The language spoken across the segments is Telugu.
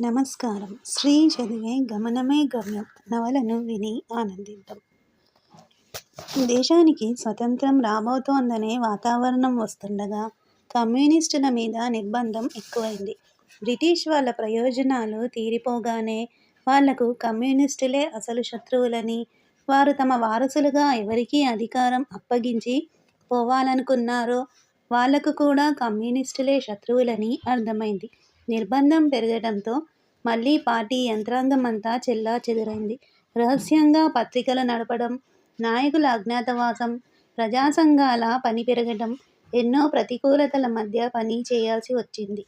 నమస్కారం. శ్రీ చదివే గమనమే గమ్యం. నవలను విని ఆనందిద్దాం. దేశానికి స్వతంత్రం రాబోతోందనే వాతావరణం వస్తుండగా కమ్యూనిస్టుల మీద నిర్బంధం ఎక్కువైంది. బ్రిటిష్ వాళ్ళ ప్రయోజనాలు తీరిపోగానే వాళ్ళకు కమ్యూనిస్టులే అసలు శత్రువులని వారు తమ వారసులుగా ఎవరికీ అధికారం అప్పగించి పోవాలనుకున్నారో వాళ్ళకు కూడా కమ్యూనిస్టులే శత్రువులని అర్థమైంది. నిర్బంధం పెరగడంతో మళ్ళీ పార్టీ యంత్రాంగం అంతా చెల్లా చెదురైంది. రహస్యంగా పత్రికలు నడపడం నాయకుల అజ్ఞాతవాసం ప్రజా సంఘాల పని పెరగడం ఎన్నో ప్రతికూలతల మధ్య పని చేయాల్సి వచ్చింది.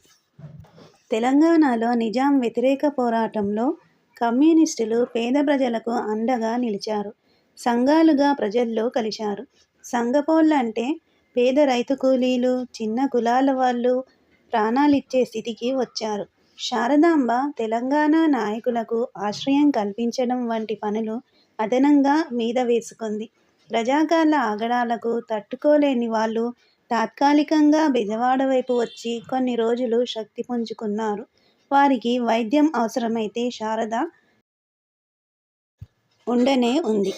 తెలంగాణలో నిజాం వ్యతిరేక పోరాటంలో కమ్యూనిస్టులు పేద ప్రజలకు అండగా నిలిచారు. సంఘాలుగా ప్రజల్లో కలిశారు. సంఘపోళ్ళంటే పేద రైతు కూలీలు చిన్న కులాల వాళ్ళు ప్రాణాలిచ్చే స్థితికి వచ్చారు. శారదాంబ తెలంగాణ నాయకులకు ఆశ్రయం కల్పించడం వంటి పనులు అదనంగా మీద వేసుకుంది. రజాకార్ల ఆగడాలకు తట్టుకోలేని వాళ్ళు తాత్కాలికంగా బెజవాడ వైపు వచ్చి కొన్ని రోజులు శక్తి పుంజుకున్నారు. వారికి వైద్యం అవసరమైతే శారద ఉండనే ఉంది.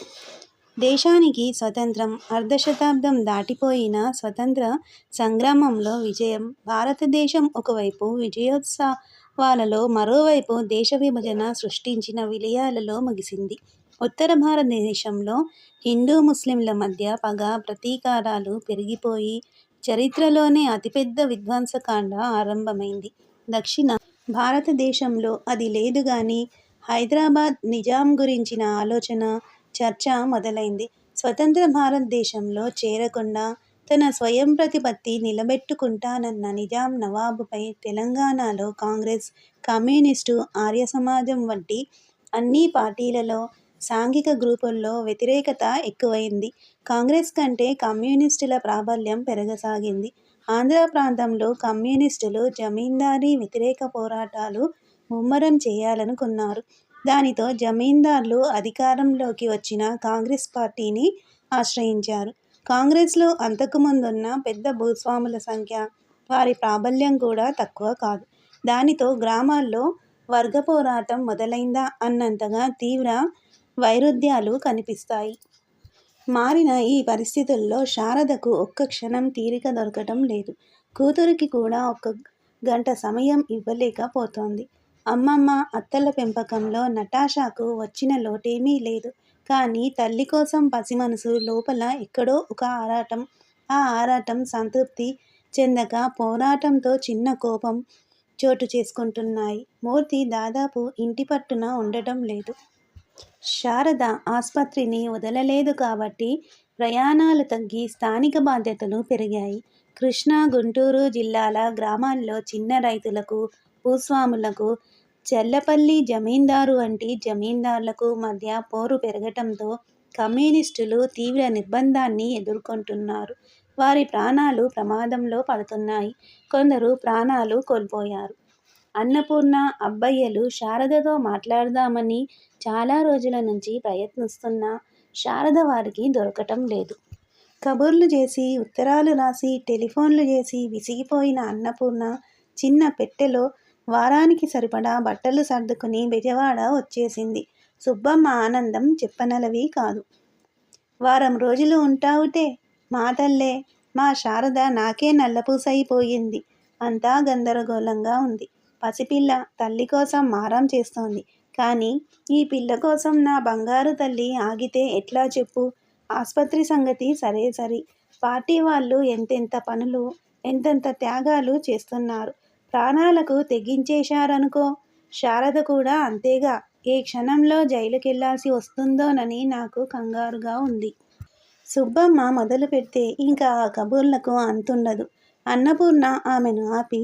దేశానికి స్వతంత్రం అర్ధశతాబ్దం దాటిపోయిన స్వతంత్ర సంగ్రామంలో విజయం భారతదేశం ఒకవైపు విజయోత్సవాలలో మరోవైపు దేశ విభజన సృష్టించిన విలయాలలో ముగిసింది. ఉత్తర భారతదేశంలో హిందూ ముస్లింల మధ్య పగ ప్రతీకారాలు పెరిగిపోయి చరిత్రలోనే అతిపెద్ద విధ్వంసకాండ ఆరంభమైంది. దక్షిణ భారతదేశంలో అది లేదు కానీ హైదరాబాద్ నిజాం గురించిన ఆలోచన చర్చ మొదలైంది. స్వతంత్ర భారతదేశంలో చేరకుండా తన స్వయం ప్రతిపత్తి నిలబెట్టుకుంటానన్న నిజాం నవాబుపై తెలంగాణలో కాంగ్రెస్ కమ్యూనిస్టు ఆర్య సమాజం వంటి అన్ని పార్టీలలో సాంఘిక గ్రూపుల్లో వ్యతిరేకత ఎక్కువైంది. కాంగ్రెస్ కంటే కమ్యూనిస్టుల ప్రాబల్యం పెరగసాగింది. ఆంధ్ర ప్రాంతంలో కమ్యూనిస్టులు జమీందారీ వ్యతిరేక పోరాటాలు ముమ్మరం చేయాలనుకున్నారు. దానితో జమీందార్లు అధికారంలోకి వచ్చిన కాంగ్రెస్ పార్టీని ఆశ్రయించారు. కాంగ్రెస్లో అంతకుముందున్న పెద్ద భూస్వాముల సంఖ్య వారి ప్రాబల్యం కూడా తక్కువ కాదు. దానితో గ్రామాల్లో వర్గ పోరాటం మొదలైందా అన్నంతగా తీవ్ర వైరుధ్యాలు కనిపిస్తాయి. మారిన ఈ పరిస్థితుల్లో శారదకు ఒక్క క్షణం తీరిక దొరకటం లేదు. కూతురికి కూడా ఒక్క గంట సమయం ఇవ్వలేకపోతోంది. అమ్మమ్మ అత్తల పెంపకంలో నటాషాకు వచ్చిన లోటేమీ లేదు. కానీ తల్లి కోసం పసిమనసు లోపల ఎక్కడో ఒక ఆరాటం. ఆ ఆరాటం సంతృప్తి చెందక పోరాటంతో చిన్న కోపం చోటు చేసుకుంటున్నాయి. మూర్తి దాదాపు ఇంటి పట్టున ఉండటం లేదు. శారద ఆసుపత్రిని వదలలేదు కాబట్టి ప్రయాణాలు తగ్గి స్థానిక బాధ్యతలు పెరిగాయి. కృష్ణా గుంటూరు జిల్లాల గ్రామాల్లో చిన్న రైతులకు భూస్వాములకు చెల్లపల్లి జమీందారు వంటి జమీందార్లకు మధ్య పోరు పెరగటంతో కమ్యూనిస్టులు తీవ్ర నిర్బంధాన్ని ఎదుర్కొంటున్నారు. వారి ప్రాణాలు ప్రమాదంలో పడుతున్నాయి. కొందరు ప్రాణాలు కోల్పోయారు. అన్నపూర్ణ అబ్బయ్యలు శారదతో మాట్లాడదామని చాలా రోజుల నుంచి ప్రయత్నిస్తున్నా శారద వారికి దొరకటం లేదు. కబుర్లు చేసి ఉత్తరాలు రాసి టెలిఫోన్లు చేసి విసిగిపోయిన అన్నపూర్ణ చిన్న పెట్టెలో వారానికి సరిపడా బట్టలు సర్దుకుని బెజవాడ వచ్చేసింది. సుబ్బమ్మ ఆనందం చెప్పనలవి కాదు. వారం రోజులు ఉంటావుటే మా తల్లే మా శారద నాకే నల్లపూసైపోయింది. అంతా గందరగోళంగా ఉంది. పసిపిల్ల తల్లి కోసం మారం చేస్తోంది. కానీ ఈ పిల్ల కోసం నా బంగారు తల్లి ఆగితే ఎట్లా చెప్పు? ఆసుపత్రి సంగతి సరే సరి. పార్టీ వాళ్ళు ఎంతెంత పనులు ఎంతెంత త్యాగాలు చేస్తున్నారు. ప్రాణాలకు తెగించేశారనుకో శారద కూడా అంతేగా. ఏ క్షణంలో జైలుకెళ్ళాల్సి వస్తుందోనని నాకు కంగారుగా ఉంది. సుబ్బమ్మ మొదలు పెడితే ఇంకా ఆ కబుర్లకు అంతుండదు. అన్నపూర్ణ ఆమెను ఆపి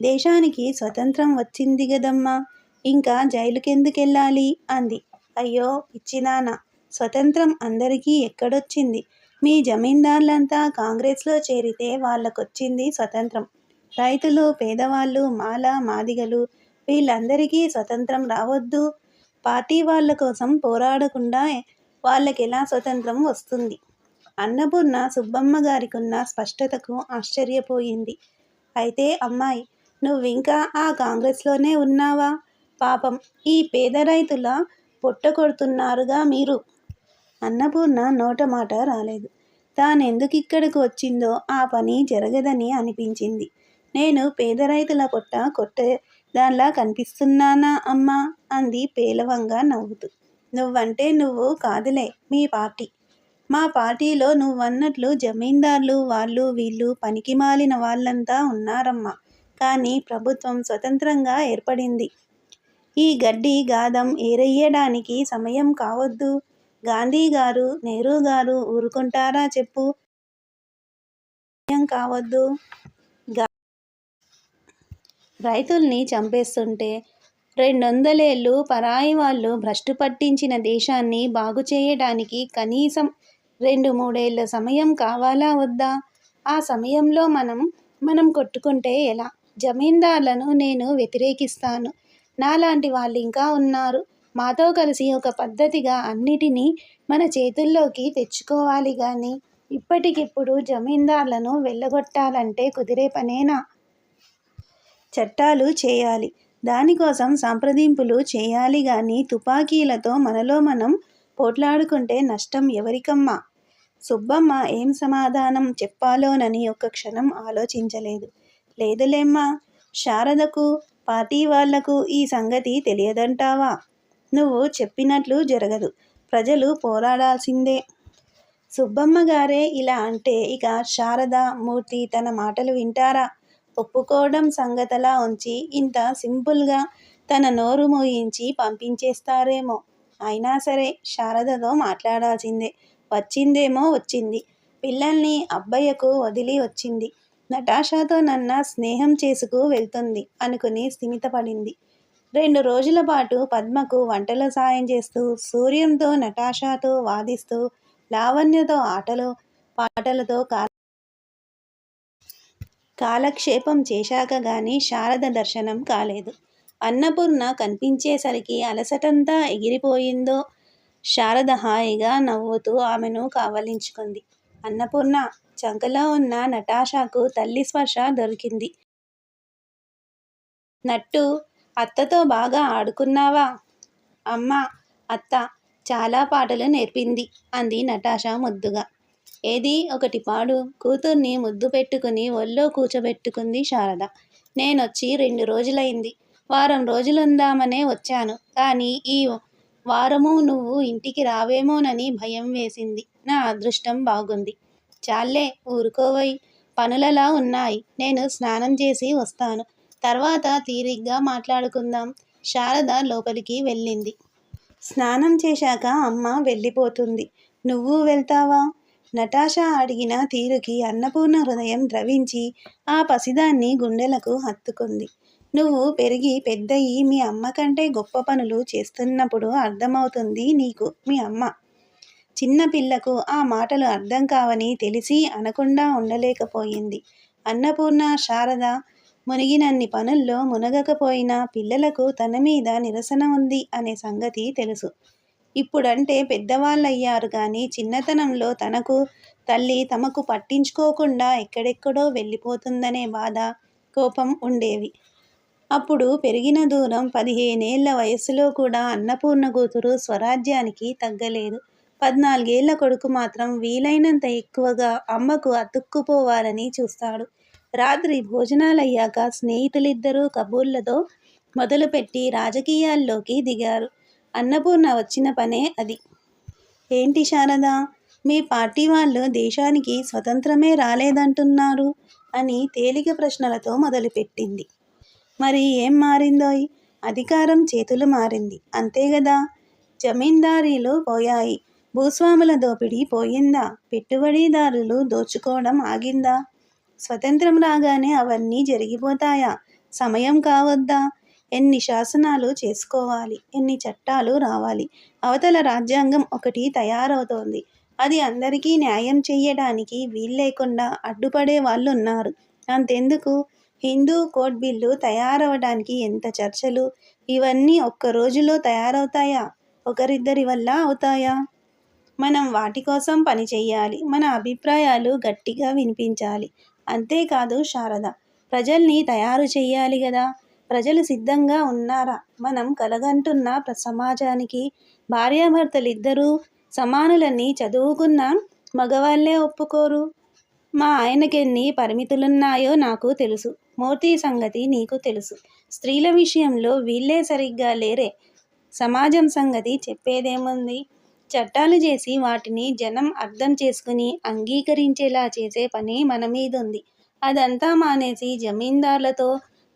దేశానికి స్వతంత్రం వచ్చింది గదమ్మా. ఇంకా జైలుకెందుకెళ్ళాలి? అంది. అయ్యో ఇచ్చినానా స్వతంత్రం అందరికీ ఎక్కడొచ్చింది? మీ జమీందార్లంతా కాంగ్రెస్లో చేరితే వాళ్ళకొచ్చింది స్వతంత్రం. రైతులు పేదవాళ్ళు మాల మాదిగలు వీళ్ళందరికీ స్వతంత్రం రావద్దు. పార్టీ వాళ్ళ కోసం పోరాడకుండా వాళ్ళకెలా స్వతంత్రం వస్తుంది? అన్నపూర్ణ సుబ్బమ్మ గారికున్న స్పష్టతకు ఆశ్చర్యపోయింది. అయితే అమ్మాయి నువ్వింకా ఆ కాంగ్రెస్లోనే ఉన్నావా? పాపం ఈ పేద రైతుల పొట్ట కొడుతున్నారుగా మీరు. అన్నపూర్ణ నోట మాట రాలేదు. తానెందుకిక్కడకు వచ్చిందో ఆ పని జరగదని అనిపించింది. నేను పేద రైతుల పొట్ట కొట్టే దానిలా కనిపిస్తున్నానా అమ్మా? అంది పేలవంగా నవ్వుతూ. నువ్వంటే నువ్వు కాదులే మీ పార్టీ. మా పార్టీలో నువ్వన్నట్లు జమీందార్లు వాళ్ళు వీళ్ళు పనికిమాలిన వాళ్ళంతా ఉన్నారమ్మా. కానీ ప్రభుత్వం స్వతంత్రంగా ఏర్పడింది. ఈ గడ్డి గాదం ఏరయ్యడానికి సమయం కావద్దు. గాంధీ గారు నెహ్రూ గారు ఊరుకుంటారా చెప్పు? సమయం కావద్దు. రైతుల్ని చంపేస్తుంటే రెండొందలేళ్ళు పరాయి వాళ్ళు భ్రష్టు పట్టించిన దేశాన్ని బాగు చేయడానికి కనీసం రెండు మూడేళ్ళ సమయం కావాలా వద్దా? ఆ సమయంలో మనం మనం కొట్టుకుంటే ఎలా? జమీందార్లను నేను వ్యతిరేకిస్తాను. నాలాంటి వాళ్ళు ఇంకా ఉన్నారు. మాతో కలిసి ఒక పద్ధతిగా అన్నిటినీ మన చేతుల్లోకి తెచ్చుకోవాలి కానీ ఇప్పటికిప్పుడు జమీందార్లను వెళ్ళగొట్టాలంటే కుదిరే పనేనా? చట్టాలు చేయాలి. దానికోసం సంప్రదింపులు చేయాలి కానీ తుపాకీలతో మనలో మనం పోట్లాడుకుంటే నష్టం ఎవరికమ్మా? సుబ్బమ్మ ఏం సమాధానం చెప్పాలోనని ఒక్క క్షణం ఆలోచించలేదు. లేదులేమ్మా శారదకు పార్టీ వాళ్ళకు ఈ సంగతి తెలియదంటావా? నువ్వు చెప్పినట్లు జరగదు. ప్రజలు పోరాడాల్సిందే. సుబ్బమ్మ గారే ఇలా అంటే ఇక శారద మూర్తి తన మాటలు వింటారా? ఒప్పుకోవడం సంగతలా ఉంచి ఇంత సింపుల్గా తన నోరు మోయించి పంపించేస్తారేమో. అయినా సరే శారదతో మాట్లాడాల్సిందే. వచ్చిందేమో వచ్చింది. పిల్లల్ని అబ్బయ్యకు వదిలి వచ్చింది. నటాషాతో నన్న స్నేహం చేసుకు వెళ్తుంది అనుకుని స్థిమితపడింది. రెండు రోజుల పాటు పద్మకు వంటలో సాయం చేస్తూ సూర్యంతో నటాషాతో వాదిస్తూ లావణ్యతో ఆటలు పాటలతో కాల కాలక్షేపం చేశాక గాని శారద దర్శనం కాలేదు. అన్నపూర్ణ కనిపించేసరికి అలసటంతా ఎగిరిపోయిందో? శారద హాయిగా నవ్వుతూ ఆమెను కావలించుకుంది. అన్నపూర్ణ చంకలో ఉన్న నటాషాకు తల్లి స్పర్శ దొరికింది. నట్టు అత్తతో బాగా ఆడుకున్నావా? అమ్మ అత్త చాలా పాటలు నేర్పింది అంది నటాషా ముద్దుగా. ఏది? ఒకటి పాడు. కూతుర్ని ముద్దు పెట్టుకుని ఒళ్ళో కూర్చోబెట్టుకుంది శారద. నేనొచ్చి రెండు రోజులైంది. వారం రోజులుందామనే వచ్చాను. కానీ ఈ వారము నువ్వు ఇంటికి రావేమోనని భయం వేసింది. నా అదృష్టం బాగుంది. చాలే ఊరుకోవై. పనులలా ఉన్నాయి. నేను స్నానం చేసి వస్తాను. తర్వాత తీరిగ్గా మాట్లాడుకుందాం. శారద లోపలికి వెళ్ళింది. స్నానం చేశాక అమ్మ వెళ్ళిపోతుంది. నువ్వు వెళ్తావా? నటాషా అడిగిన తీరుకి అన్నపూర్ణ హృదయం ద్రవించి ఆ పసిదాన్ని గుండెలకు హత్తుకుంది. నువ్వు పెరిగి పెద్దయి మీ అమ్మ కంటే గొప్ప పనులు చేస్తున్నప్పుడు అర్థమవుతుంది నీకు మీ అమ్మ. చిన్న పిల్లకు ఆ మాటలు అర్థం కావని తెలిసి అనకుండా ఉండలేకపోయింది. అన్నపూర్ణ శారద మునిగినన్ని పనుల్లో మునగకపోయినా పిల్లలకు తన మీద నిరసన ఉంది అనే సంగతి తెలుసు. ఇప్పుడంటే పెద్దవాళ్ళయ్యారు కానీ చిన్నతనంలో తనకు తల్లి తమకు పట్టించుకోకుండా ఎక్కడెక్కడో వెళ్ళిపోతుందనే బాధ కోపం ఉండేవి. అప్పుడు పెరిగిన దూరం పదిహేనేళ్ళ వయసులో కూడా అన్నపూర్ణ కూతురు స్వరాజ్యానికి తగ్గలేదు. పద్నాలుగేళ్ళ కొడుకు మాత్రం వీలైనంత ఎక్కువగా అమ్మకు అతుక్కుపోవాలని చూస్తాడు. రాత్రి భోజనాలయ్యాక స్నేహితులిద్దరూ కబూర్లతో మొదలుపెట్టి రాజకీయాల్లోకి దిగారు. అన్నపూర్ణ వచ్చిన పనే అది. ఏంటి శారద? మీ పార్టీ వాళ్ళు దేశానికి స్వతంత్రమే రాలేదంటున్నారు అని తేలిక ప్రశ్నలతో మొదలుపెట్టింది. మరి ఏం మారిందోయ్? అధికారం చేతులు మారింది. అంతే కదా జమీందారీలు పోయాయి. భూస్వాముల దోపిడీ పోయిందా? పెట్టుబడిదారులు దోచుకోవడం ఆగిందా? స్వతంత్రం రాగానే అవన్నీ జరిగిపోతాయా? సమయం కావద్దా? ఎన్ని శాసనాలు చేసుకోవాలి? ఎన్ని చట్టాలు రావాలి? అవతల రాజ్యాంగం ఒకటి తయారవుతోంది. అది అందరికీ న్యాయం చెయ్యడానికి వీల్లేకుండా అడ్డుపడే వాళ్ళు ఉన్నారు అంతెందుకు? హిందూ కోడ్ బిల్లు తయారవడానికి ఎంత చర్చలు? ఇవన్నీ ఒక్క రోజులో తయారవుతాయా? ఒకరిద్దరి వల్ల అవుతాయా? మనం వాటి కోసం పని చేయాలి మన అభిప్రాయాలు గట్టిగా వినిపించాలి. అంతేకాదు శారద ప్రజల్ని తయారు చేయాలి కదా ప్రజలు సిద్ధంగా ఉన్నారా? మనం కలగంటున్న సమాజానికి సమాజానికి భార్యాభర్తలిద్దరూ సమానులని చదువుకున్న మగవాళ్ళే ఒప్పుకోరు. మా ఆయనకెన్ని పరిమితులున్నాయో నాకు తెలుసు. మూర్తి సంగతి నీకు తెలుసు. స్త్రీల విషయంలో వీళ్ళే సరిగ్గా లేరే. సమాజం సంగతి చెప్పేదేముంది? చట్టాలు చేసి వాటిని జనం అర్థం చేసుకుని అంగీకరించేలా చేసే పని మన మీదుంది అదంతా మానేసి జమీందార్లతో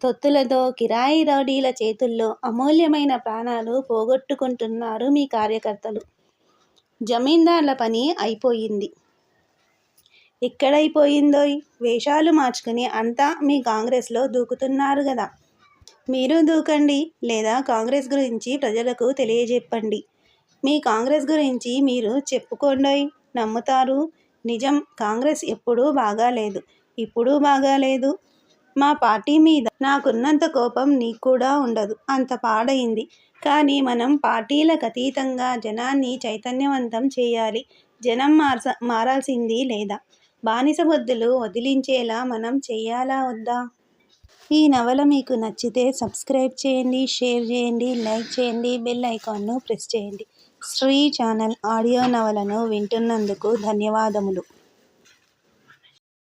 తొత్తులతో కిరాయి రౌడీల చేతుల్లో అమూల్యమైన ప్రాణాలు పోగొట్టుకుంటున్నారు మీ కార్యకర్తలు. జమీందార్ల పని అయిపోయింది. ఎక్కడైపోయిందోయ్? వేషాలు మార్చుకుని అంతా మీ కాంగ్రెస్లో దూకుతున్నారు కదా. మీరు దూకండి లేదా కాంగ్రెస్ గురించి ప్రజలకు తెలియజెప్పండి. మీ కాంగ్రెస్ గురించి మీరు చెప్పుకోండోయ్. నమ్ముతారు. నిజం కాంగ్రెస్ ఎప్పుడూ బాగాలేదు. ఇప్పుడు బాగాలేదు. మా పార్టీ మీద నాకున్నంత కోపం నీకు కూడా ఉండదు. అంత పాడైంది. కానీ మనం పార్టీలకు అతీతంగా జనాన్ని చైతన్యవంతం చేయాలి. జనం మార్చ మారాల్సింది లేదా? బానిస బుద్ధులు వదిలించేలా మనం చేయాలా వద్దా? ఈ నవల మీకు నచ్చితే సబ్స్క్రైబ్ చేయండి షేర్ చేయండి లైక్ చేయండి బెల్ ఐకాన్ను ప్రెస్ చేయండి. శ్రీ ఛానల్ ఆడియో నవలను వింటున్నందుకు ధన్యవాదములు.